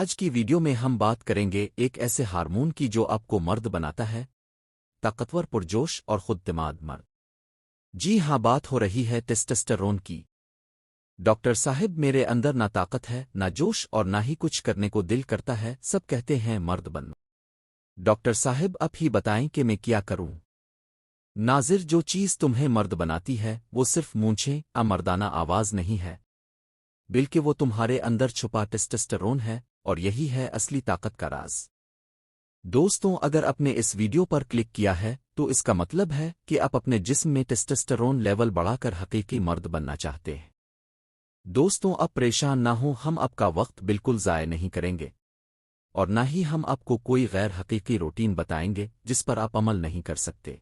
आज की वीडियो में हम बात करेंगे एक ऐसे हार्मोन की जो आपको मर्द बनाता है। ताकतवर, पुरजोश और खुद दिमाग मर्द। जी हाँ बात हो रही है टेस्टेस्टेरोन की। डॉक्टर साहिब, मेरे अंदर ना ताकत है, ना जोश और ना ही कुछ करने को दिल करता है, सब कहते हैं मर्द बन डॉक्टर साहिब अब ही बताएँ कि मैं क्या करूँ। नाजिर, जो चीज़ तुम्हें मर्द बनाती है, वो सिर्फ़ मूंछें अमर्दाना आवाज़ नहीं है। बल्कि वो तुम्हारे अंदर छुपा टेस्टेस्टेरोन है और यही है असली ताकत का राज। दोस्तों, अगर आपने इस वीडियो पर क्लिक किया है तो इसका मतलब है कि आप अपने जिस्म में टेस्टेस्टेरोन लेवल बढ़ाकर हकीकी मर्द बनना चाहते हैं। दोस्तों अब परेशान ना हो, हम आपका वक्त बिल्कुल ज़ाय नहीं करेंगे। और ना ही हम आपको कोई गैर हकीकी रूटीन बताएँगे, जिस पर आप अमल नहीं कर सकते।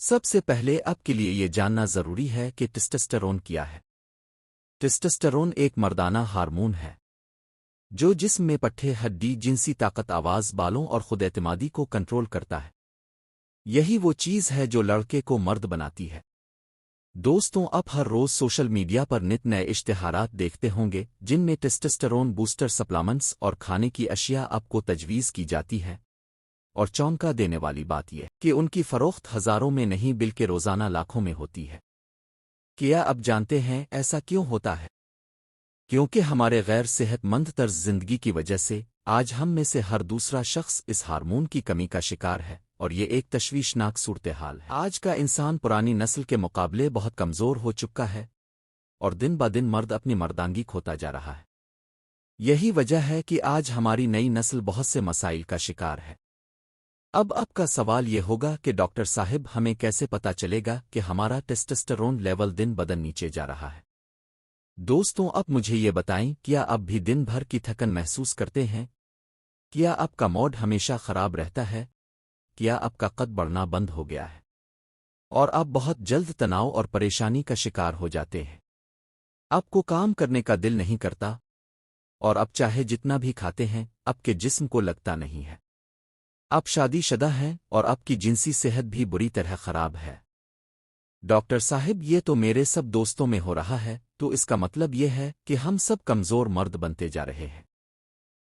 सबसे पहले आपके लिए ये जानना ज़रूरी है कि टेस्टेस्टेरोन क्या है। टेस्टेस्टेरोन एक मर्दाना हार्मोन है। जो जिस्म में पट्ठे, हड्डी, जिनसी ताकत, आवाज़, बालों और खुद एतमादी को कंट्रोल करता है। यही वो चीज़ है जो लड़के को मर्द बनाती है। दोस्तों अब हर रोज सोशल मीडिया पर नित नए इश्तेहारात देखते होंगे, जिनमें टेस्टेस्टेरोन, बूस्टर सप्लामेंट्स और खाने की अशिया आपको तजवीज़ की जाती है। और चौंका देने वाली बात यह कि उनकी फरोख्त हज़ारों में नहीं, बिल्कि रोज़ाना लाखों में होती है। क्या अब जानते हैं, ऐसा क्यों होता है? क्योंकि हमारे गैर सेहतमंद तर्ज ज़िंदगी की वजह से आज हम में से हर दूसरा शख्स इस हार्मोन की कमी का शिकार है और ये एक तशवीशनाक सूरत हाल है। आज का इंसान पुरानी नस्ल के मुकाबले बहुत कमज़ोर हो चुका है और दिन ब दिन मर्द अपनी मर्दांगी खोता जा रहा है। यही वजह है कि आज हमारी नई नस्ल बहुत से मसाइल का शिकार है। अब आपका सवाल ये होगा कि डॉक्टर साहिब, हमें कैसे पता चलेगा कि हमारा टेस्टेस्टेरोन लेवल दिन बदन नीचे जा रहा है? दोस्तों, अब मुझे ये बताएँ, क्या आप भी दिन भर की थकन महसूस करते हैं? क्या आपका मॉड हमेशा खराब रहता है? क्या आपका कद बढ़ना बंद हो गया है? और आप बहुत जल्द तनाव और परेशानी का शिकार हो जाते हैं। आपको काम करने का दिल नहीं करता, और अब चाहे जितना भी खाते हैं, आपके जिस्म को लगता नहीं है। आप शादीशुदा हैं, और आपकी जिनसी सेहत भी बुरी तरह खराब है। डॉक्टर साहिब, ये तो मेरे सब दोस्तों में हो रहा है तो इसका मतलब ये है कि हम सब कमज़ोर मर्द बनते जा रहे हैं।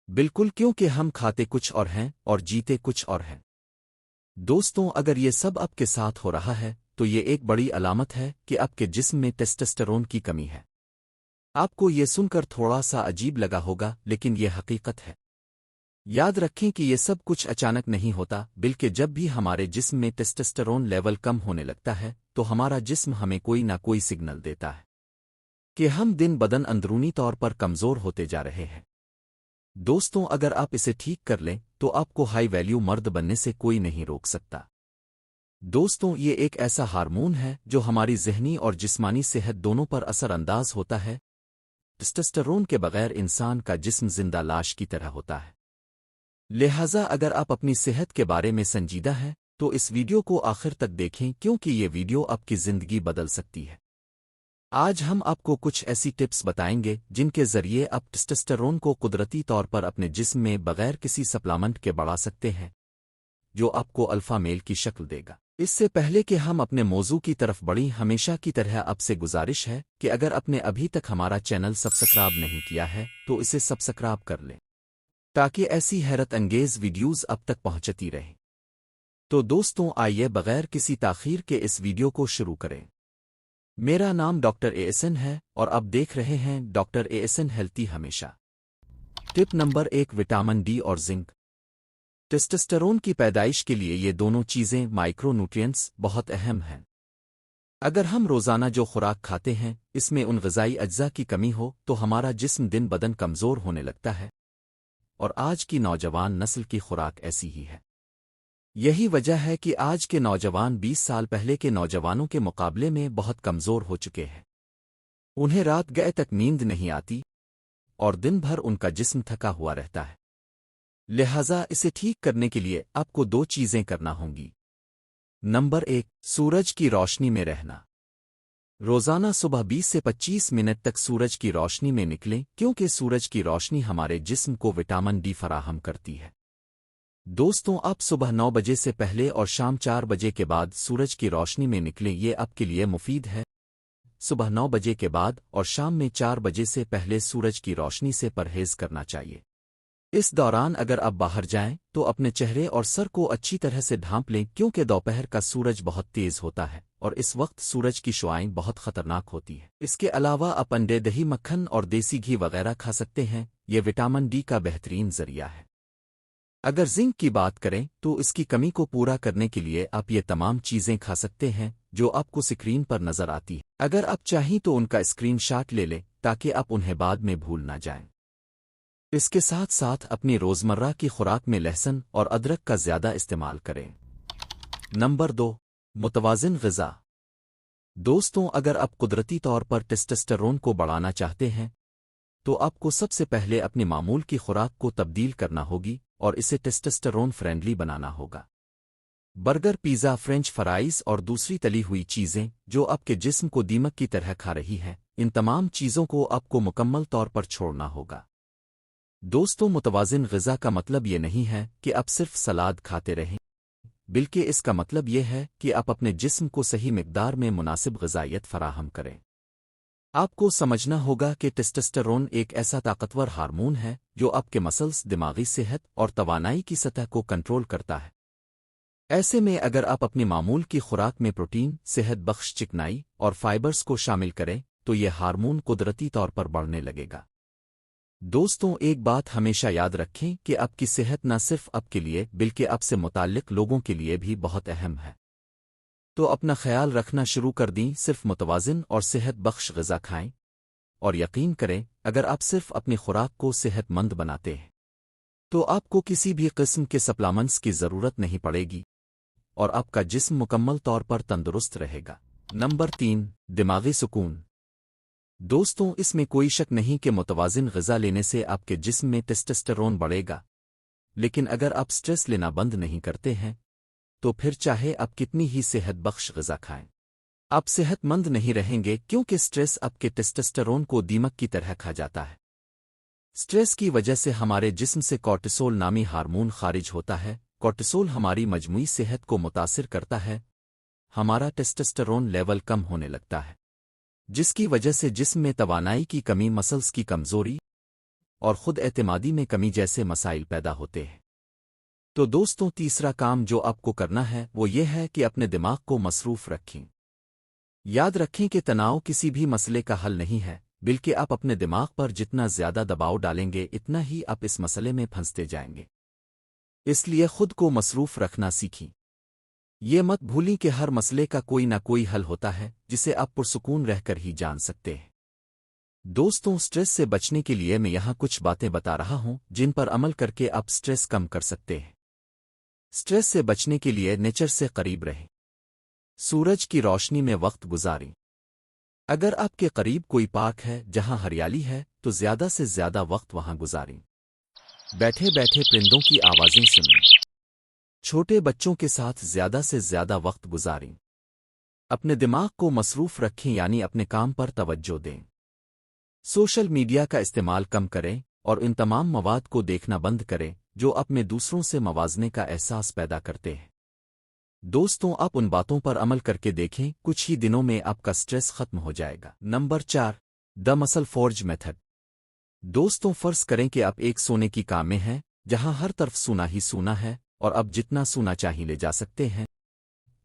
बिल्कुल क्योंकि हम खाते कुछ और हैं और जीते कुछ और हैं। दोस्तों, अगर ये सब आपके साथ हो रहा है तो ये एक बड़ी अलामत है कि आपके जिस्म में टेस्टेस्टेरोन की कमी है। आपको ये सुनकर थोड़ा सा अजीब लगा होगा, लेकिन ये हकीकत है। याद रखें कि ये सब कुछ अचानक नहीं होता, बल्कि जब भी हमारे जिस्म में टेस्टेस्टेरोन लेवल कम होने लगता है तो हमारा जिस्म हमें कोई ना कोई सिग्नल देता है। कि हम दिन बदन अंदरूनी तौर पर कमज़ोर होते जा रहे हैं। दोस्तों, अगर आप इसे ठीक कर लें तो आपको हाई वैल्यू मर्द बनने से कोई नहीं रोक सकता। दोस्तों, ये एक ऐसा हार्मोन है जो हमारी जहनी और जिस्मानी सेहत दोनों पर असरअंदाज होता है। टेस्टेस्टेरोन के बगैर इंसान का जिस्म ज़िंदा लाश की तरह होता है। लिहाजा, अगर आप अपनी सेहत के बारे में संजीदा हैं तो इस वीडियो को आखिर तक देखें, क्योंकि ये वीडियो आपकी ज़िंदगी बदल सकती है। आज हम आपको कुछ ऐसी टिप्स बताएँगे, जिनके ज़रिए आप टेस्टेस्टेरोन को कुदरती तौर पर अपने जिस्म में बगैर किसी सप्लामेंट के बढ़ा सकते हैं, जो आपको अल्फ़ा मेल की शक्ल देगा। इससे पहले कि हम अपने मौजू की तरफ़ बढ़ी, हमेशा की तरह आपसे गुजारिश है कि अगर आपने अभी तक हमारा चैनल सब्सक्राइब नहीं किया है तो इसे सब्सक्राइब कर लें, ताकि ऐसी हैरत अंगेज वीडियोज़ अब तक पहुँचती रहें। तो दोस्तों, आइए बगैर किसी ताखीर के इस वीडियो को शुरू करें। मेरा नाम डॉक्टर एएसएन है और अब देख रहे हैं डॉक्टर एएसएन हेल्थी हमेशा। टिप नंबर एक, विटामिन डी और जिंक। टेस्टेस्टेरोन की पैदाइश के लिए ये दोनों चीज़ें माइक्रोन्यूट्रिएंट्स बहुत अहम हैं। अगर हम रोज़ाना जो खुराक खाते हैं, इसमें उन गजाई अज्जा की कमी हो तो हमारा जिस्म दिन बदन कमज़ोर होने लगता है। और आज की नौजवान नस्ल की खुराक ऐसी ही है। यही वजह है कि आज के नौजवान 20 साल पहले के नौजवानों के मुकाबले में बहुत कमज़ोर हो चुके हैं। उन्हें रात गए तक नींद नहीं आती और दिन भर उनका जिस्म थका हुआ रहता है। लिहाजा इसे ठीक करने के लिए आपको दो चीज़ें करना होंगी। नंबर एक, सूरज की रोशनी में रहना। रोज़ाना सुबह 20 से 25 मिनट तक सूरज की रोशनी में निकलें, क्योंकि सूरज की रोशनी हमारे जिस्म को विटामिन डी फराहम करती है। दोस्तों, आप सुबह नौ बजे से पहले और शाम चार बजे के बाद सूरज की रोशनी में निकलें, ये आपके लिए मुफीद है। सुबह नौ बजे के बाद और शाम में चार बजे से पहले सूरज की रोशनी से परहेज करना चाहिए। इस दौरान अगर आप बाहर जाएँ तो अपने चेहरे और सर को अच्छी तरह से ढांप लें, क्योंकि दोपहर का सूरज बहुत तेज होता है और इस वक्त सूरज की शुआएँ बहुत खतरनाक होती है। इसके अलावा आप अंडे, दही, मक्खन और देसी घी वगैरह खा सकते हैं, ये विटामिन डी का बेहतरीन ज़रिया है। अगर जिंक की बात करें तो इसकी कमी को पूरा करने के लिए आप ये तमाम चीज़ें खा सकते हैं, जो आपको स्क्रीन पर नज़र आती है। अगर आप चाहें तो उनका स्क्रीनशॉट ले लें, ताकि आप उन्हें बाद में भूल ना जाएँ। इसके साथ साथ अपनी रोज़मर्रा की खुराक में लहसुन और अदरक का ज़्यादा इस्तेमाल करें। नंबर दो, मुतवाजन गज़ा। दोस्तों, अगर आप कुदरती तौर पर टेस्टेस्टरोन को बढ़ाना चाहते हैं तो आपको सबसे पहले अपनी मामूल की खुराक को तब्दील करना होगी। और इसे टेस्टेस्टरोन फ्रेंडली बनाना होगा। बर्गर, पिज़्ज़ा, फ्रेंच फ्राइज और दूसरी तली हुई चीज़ें जो आपके जिस्म को दीमक की तरह खा रही हैं, इन तमाम चीज़ों को आपको मुकम्मल तौर पर छोड़ना होगा। दोस्तों, मुतवाजन गज़ा का मतलब ये नहीं है कि आप सिर्फ़ सलाद खाते रहें, बल्कि इसका मतलब यह है कि आप अपने जिस्म को सही मकदार में मुनासिब गजाइत फराहम करें। आपको समझना होगा कि टेस्टेस्टरोन एक ऐसा ताकतवर हार्मोन है, जो आपके मसल्स दिमागी सेहत और तवानाई की सतह को कंट्रोल करता है। ऐसे में अगर आप अपनी मामूल की खुराक में प्रोटीन सेहत बख्श, चिकनाई और फाइबर्स को शामिल करें तो यह हार्मोन कुदरती तौर पर बढ़ने लगेगा। दोस्तों, एक बात हमेशा याद रखें कि आपकी सेहत न सिर्फ़ आपके लिए, बल्कि आपसे मुतालिक लोगों के लिए भी बहुत अहम है। तो अपना ख्याल रखना शुरू कर दी, सिर्फ़ मुतवाजिन और सेहत बख्श गज़ा खाएँ। और यकीन करें, अगर आप सिर्फ़ अपनी खुराक को सेहतमंद बनाते हैं तो आपको किसी भी किस्म के सप्लामेंट्स की ज़रूरत नहीं पड़ेगी और आपका जिस्म मुकम्मल तौर पर तंदुरुस्त रहेगा। नंबर तीन, दिमागी सुकून। दोस्तों, इसमें कोई शक नहीं कि मुतवाजिन गज़ा लेने से आपके जिस्म में टेस्टेस्टरोन बढ़ेगा। लेकिन अगर आप स्ट्रेस लेना बंद नहीं करते हैं तो फिर चाहे आप कितनी ही सेहत बख्श गज़ा खाएँ। आप सेहतमंद नहीं रहेंगे क्योंकि स्ट्रेस आपके टेस्टेस्टरोन को दीमक की तरह खा जाता है। स्ट्रेस की वजह से हमारे जिस्म से कॉर्टिसोल नामी हार्मोन खारिज होता है, कॉर्टिसोल हमारी मजमुई सेहत को मुतासर करता है, हमारा टेस्टेस्टरोन लेवल कम होने लगता है। जिसकी वजह से जिस्म में तवानाई की कमी, मसल्स की कमज़ोरी और खुद एतमादी में कमी जैसे मसाइल पैदा होते हैं। तो दोस्तों, तीसरा काम जो आपको करना है, वो ये है कि अपने दिमाग को मसरूफ रखें। याद रखें कि तनाव किसी भी मसले का हल नहीं है, बल्कि आप अपने दिमाग पर जितना ज़्यादा दबाव डालेंगे, इतना ही आप इस मसले में फंसते जाएँगे। इसलिए खुद को मसरूफ रखना सीखें। ये मत भूलें कि हर मसले का कोई ना कोई हल होता है, जिसे आप पुरसकून रहकर ही जान सकते हैं। दोस्तों, स्ट्रेस से बचने के लिए मैं यहाँ कुछ बातें बता रहा हूँ, जिन पर अमल करके आप स्ट्रेस कम कर सकते हैं। स्ट्रेस से बचने के लिए नेचर से करीब रहें। सूरज की रोशनी में वक्त गुजारें। अगर आपके करीब कोई पार्क है, जहाँ हरियाली है तो ज़्यादा से ज़्यादा वक्त वहाँ गुजारें। बैठे बैठे परिंदों की आवाज़ें सुनें। छोटे बच्चों के साथ ज़्यादा से ज़्यादा वक्त गुजारें। अपने दिमाग को मसरूफ रखें, यानी अपने काम पर तवज्जो दें। सोशल मीडिया का इस्तेमाल कम करें और इन तमाम मवाद को देखना बंद करें। जो अपने दूसरों से मवाजने का एहसास पैदा करते हैं। दोस्तों, आप उन बातों पर अमल करके देखें, कुछ ही दिनों में आपका स्ट्रेस खत्म हो जाएगा। नंबर चार, द मसल फोर्ज मेथड। दोस्तों, फ़र्ज़ करें कि आप एक सोने की काम हैं, जहाँ हर तरफ़ सूना ही सूना है, और अब जितना सूना चाहिए ले जा सकते हैं।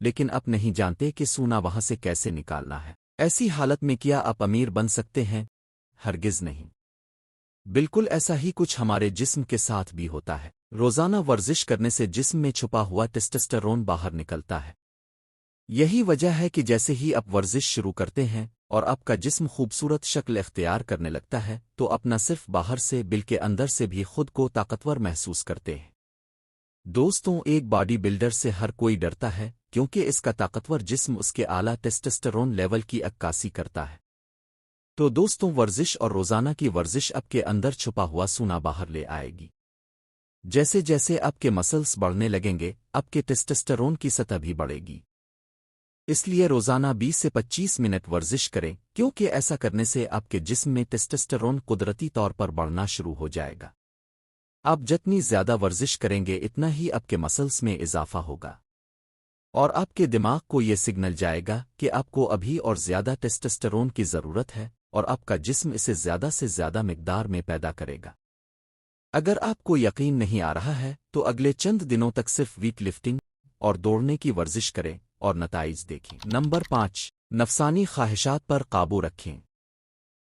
लेकिन आप नहीं जानते कि सोना वहाँ से कैसे निकालना है। ऐसी हालत में क्या आप अमीर बन सकते हैं? हरगिज नहीं। बिल्कुल ऐसा ही कुछ हमारे जिस्म के साथ भी होता है। रोज़ाना वर्जिश करने से जिस्म में छुपा हुआ टेस्टेस्टरोन बाहर निकलता है। यही वजह है कि जैसे ही आप वर्जिश शुरू करते हैं और आपका जिस्म खूबसूरत शक्ल इख्तियार करने लगता है तो अपना सिर्फ़ बाहर से बिल के अंदर से भी खुद को ताकतवर महसूस करते हैं। दोस्तों, एक बॉडी बिल्डर से हर कोई डरता है, क्योंकि इसका ताकतवर जिस्म उसके आला टेस्टेस्टरोन लेवल की अक्कासी करता है। तो दोस्तों, वर्जिश और रोज़ाना की वर्जिश आपके अंदर छुपा हुआ सूना बाहर ले आएगी। जैसे जैसे आपके मसल्स बढ़ने लगेंगे आपके टेस्टेस्टरोन की सतह भी बढ़ेगी। इसलिए रोज़ाना 20 से 25 मिनट वर्जिश करें, क्योंकि ऐसा करने से आपके जिस्म में टेस्टेस्टरोन कुदरती तौर पर बढ़ना शुरू हो जाएगा। आप जितनी ज़्यादा वर्जिश करेंगे, इतना ही आपके मसल्स में इजाफा होगा। और आपके दिमाग को यह सिग्नल जाएगा कि आपको अभी और ज़्यादा टेस्टेस्टरोन की ज़रूरत है। और आपका जिस्म इसे ज़्यादा से ज़्यादा मकदार में पैदा करेगा। अगर आपको यकीन नहीं आ रहा है तो अगले चंद दिनों तक सिर्फ़ वीट लिफ्टिंग और दौड़ने की वर्जिश करें और नतज देखें। नंबर पाँच, नफसानी ख्वाहिशात पर काबू रखें।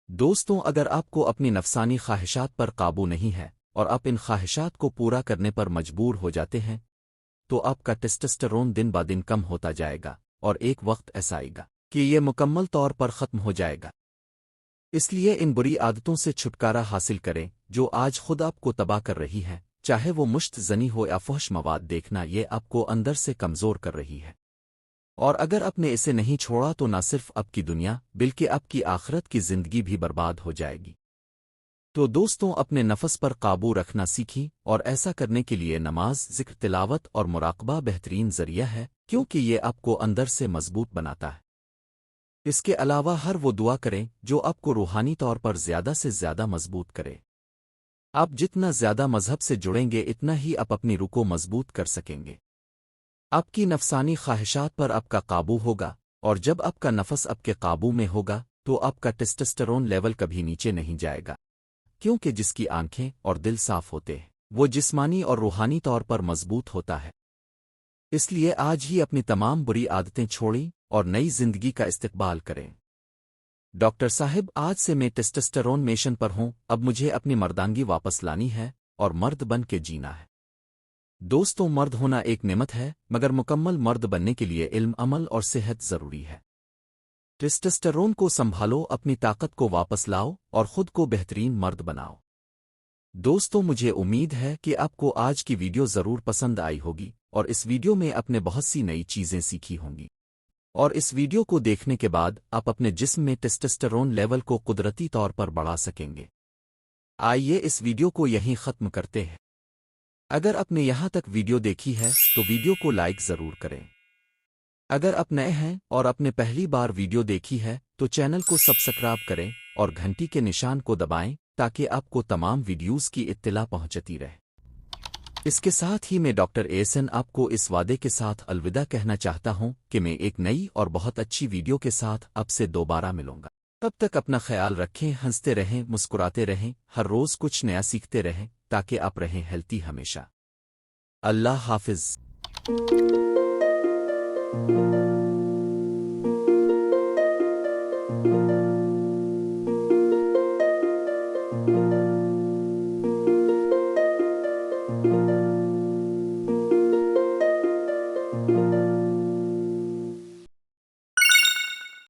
दोस्तों, अगर आपको अपनी नफसानी ख्वाहिशात पर काबू नहीं है और आप इन ख्वाहिशात को पूरा करने पर मजबूर हो जाते हैं तो आपका टेस्टस्टरोन दिन ब दिन कम होता जाएगा और एक वक्त ऐसा आएगा कि ये मुकम्मल तौर पर ख़त्म हो जाएगा। इसलिए इन बुरी आदतों से छुटकारा हासिल करें, जो आज खुद आपको तबाह कर रही है। चाहे वो मुश्त जनी हो या फहश मवाद, देखना ये आपको अंदर से कमज़ोर कर रही है। और अगर आपने इसे नहीं छोड़ा तो न सिर्फ़ आपकी दुनिया, बल्कि आपकी आखरत की ज़िंदगी भी बर्बाद हो जाएगी। तो दोस्तों, अपने नफस पर काबू रखना सीखी, और ऐसा करने के लिए नमाज़, ज़िक्र, तिलावत और मुराकबा बेहतरीन ज़रिया है, क्योंकि ये आपको अंदर से मज़बूत बनाता है। इसके अलावा हर वो दुआ करें, जो आपको रूहानी तौर पर ज़्यादा से ज़्यादा मज़बूत करे। आप जितना ज़्यादा मज़हब से जुड़ेंगे, इतना ही आप अपनी रुको मज़बूत कर सकेंगे। आपकी नफसानी ख्वाहिशात पर आपका काबू होगा, और जब आपका नफस आपके काबू में होगा तो आपका टेस्टस्टरोन लेवल कभी नीचे नहीं जाएगा। क्योंकि जिसकी आँखें और दिल साफ़ होते हैं, वो जिस्मानी और रूहानी तौर पर मज़बूत होता है। इसलिए आज ही अपनी तमाम बुरी आदतें छोड़ी और नई ज़िंदगी का इस्तकबाल करें। डॉक्टर साहिब, आज से मैं टेस्टस्टरोन मेशन पर हूँ, अब मुझे अपनी मर्दांगी वापस लानी है और मर्द बन के जीना है। दोस्तों, मर्द होना एक निमत है, मगर मुकम्मल मर्द बनने के लिए इल्म, अमल और सेहत ज़रूरी है। टेस्टस्टरोन को संभालो, अपनी ताकत को वापस लाओ और खुद को बेहतरीन मर्द बनाओ। दोस्तों, मुझे उम्मीद है कि आपको आज की वीडियो ज़रूर पसंद आई होगी और इस वीडियो में आपने बहुत सी नई चीज़ें सीखी होंगी। और इस वीडियो को देखने के बाद आप अपने जिस्म में टेस्टेस्टेरोन लेवल को कुदरती तौर पर बढ़ा सकेंगे। आइए इस वीडियो को यहीं ख़त्म करते हैं। अगर आपने यहाँ तक वीडियो देखी है तो वीडियो को लाइक ज़रूर करें। अगर आप नए हैं और आपने पहली बार वीडियो देखी है तो चैनल को सब्सक्राइब करें और घंटी के निशान को दबाएँ ताकि आपको तमाम वीडियोस की इत्तला पहुँचती रहे। इसके साथ ही मैं डॉक्टर एसन आपको इस वादे के साथ अलविदा कहना चाहता हूँ कि मैं एक नई और बहुत अच्छी वीडियो के साथ अब से दोबारा मिलूँगा। तब तक अपना ख्याल रखें, हँसते रहें, मुस्कुराते रहें, हर रोज कुछ नया सीखते रहें, ताकि आप रहें हेल्थी हमेशा। अल्लाह हाफिज।